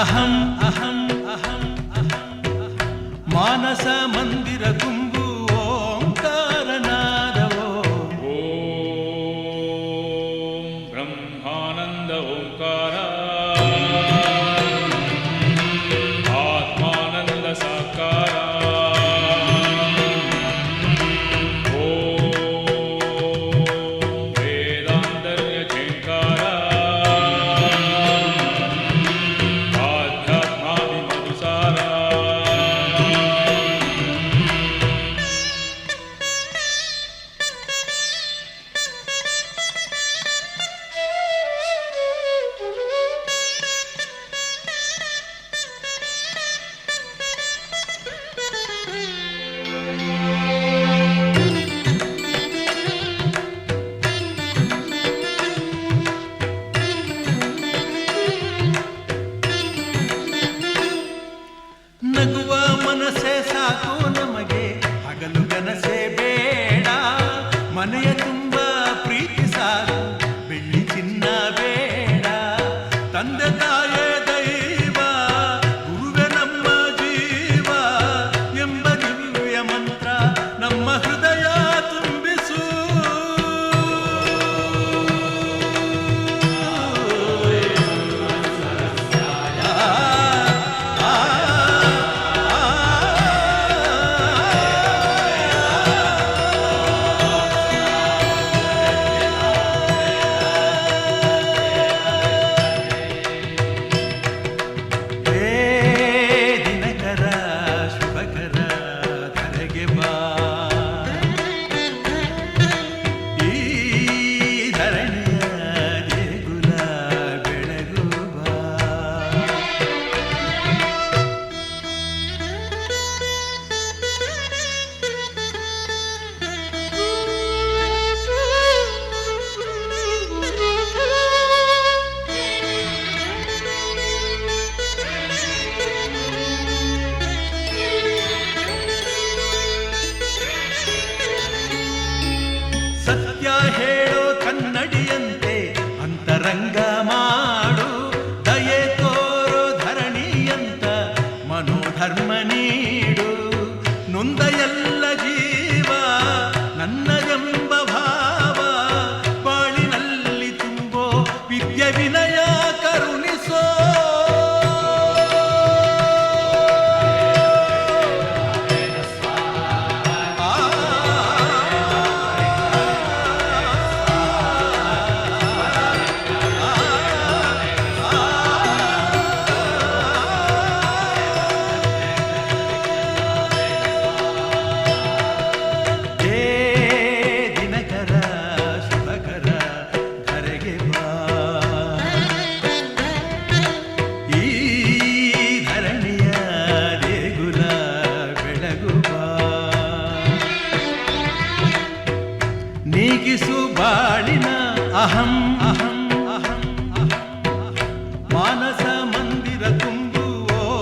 అహం అహం అహం మానస మందిర కుంభు ఓంకారనాదవో బ్రహ్మానంద ఓంకార ಮನೆಯ maybe devine ಗಿರಿಗಿಸು ಬಾಳಿನ ಅಹಂ ಅಹಂ ಅಹಂ ಮಾನಸ ಮಂದಿರ ತುಂಬು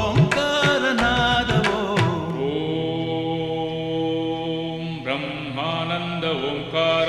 ಓಂಕಾರನಾದವೋ ಓಂ ಬ್ರಹ್ಮಾನಂದ ಓಂಕಾರ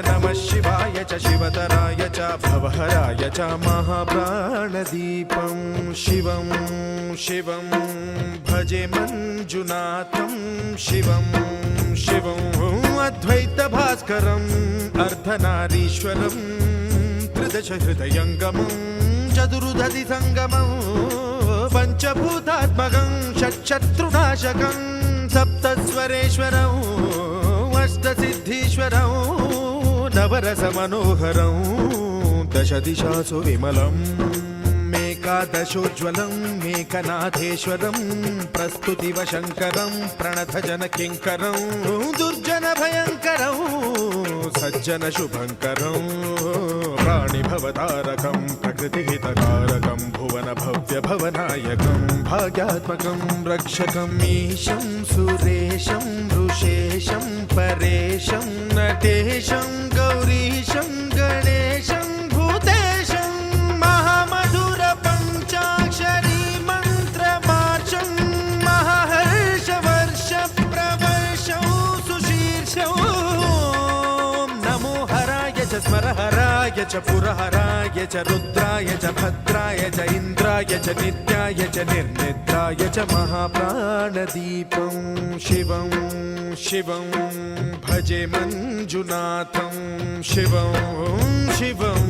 नमः शिवाय च शिवतराय च भवहराय च महाप्राणदीपं शिवं शिवं भजे मञ्जुनाथं शिवं शिवम् अद्वैतभास्करम् अर्धनारीश्वरं त्रिदश हृदयङ्गमं चतुर्दधि सङ्गमम् पञ्चभूतात्मकं षट्शत्रुनाशकं सप्तस्वरेश्वरौ अष्टसिद्धीश्वरौ नवरसमनोहरं दशदिशासु विमलम् मेकादशोज्ज्वलं, मेकनाथेश्वरं, प्रस्तुतिवशङ्करं प्रणतजनकिङ्करं दुर्जनभयङ्करं, सज्जनशुभङ्करं, प्राणिभवतारकं, प्रकृतिहितकारकं, भुवनभव्यभवनायकं, भाग्यात्मकं रक्षकम् ईशं, सुरेशं, ऋषेशं, परेशं, नटेशं च पुरहराय च रुद्राय च भद्राय च इन्द्राय च नित्याय च निर्निद्राय च महाप्राणदीपं शिवं शिवं भजे मञ्जुनाथं शिवं शिवं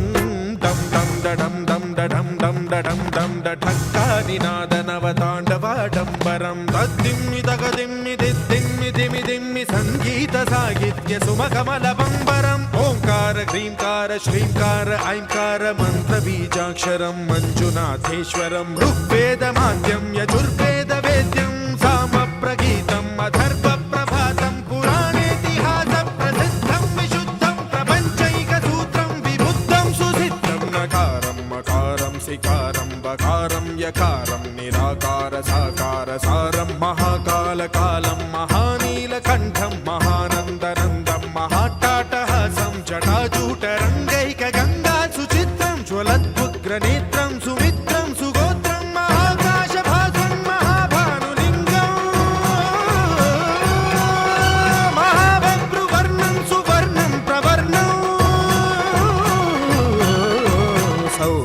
दं दं दडं दं दडं दं दडं दं डठक्कानिनादनवताण्डवाडम्बरं तद्दिम्मि तगदिम्मि दिद्दिम्मि दिमि दिम्मि सङ्गीतसाहित्य सुमकमलबम्बरम् ओङ्कार ह्रीङ्कार श्रीङ्कार ऐङ्कार मन्त्रबीजाक्षरं मञ्जुनाथेश्वरं ऋग्वेदमाद्यं, यजुर्वेदवेद्यं सामप्रगीतम् अथर्वप्रभातं पुराणेतिहासप्रसिद्धं विशुद्धं, प्रपञ्चैकसूत्रं, विबुद्धं, सुसिद्धं, नकारं, मकारं, सिकारं बकारं निराकार, साकार, सारं महाकालकालं ಜಡಾಜು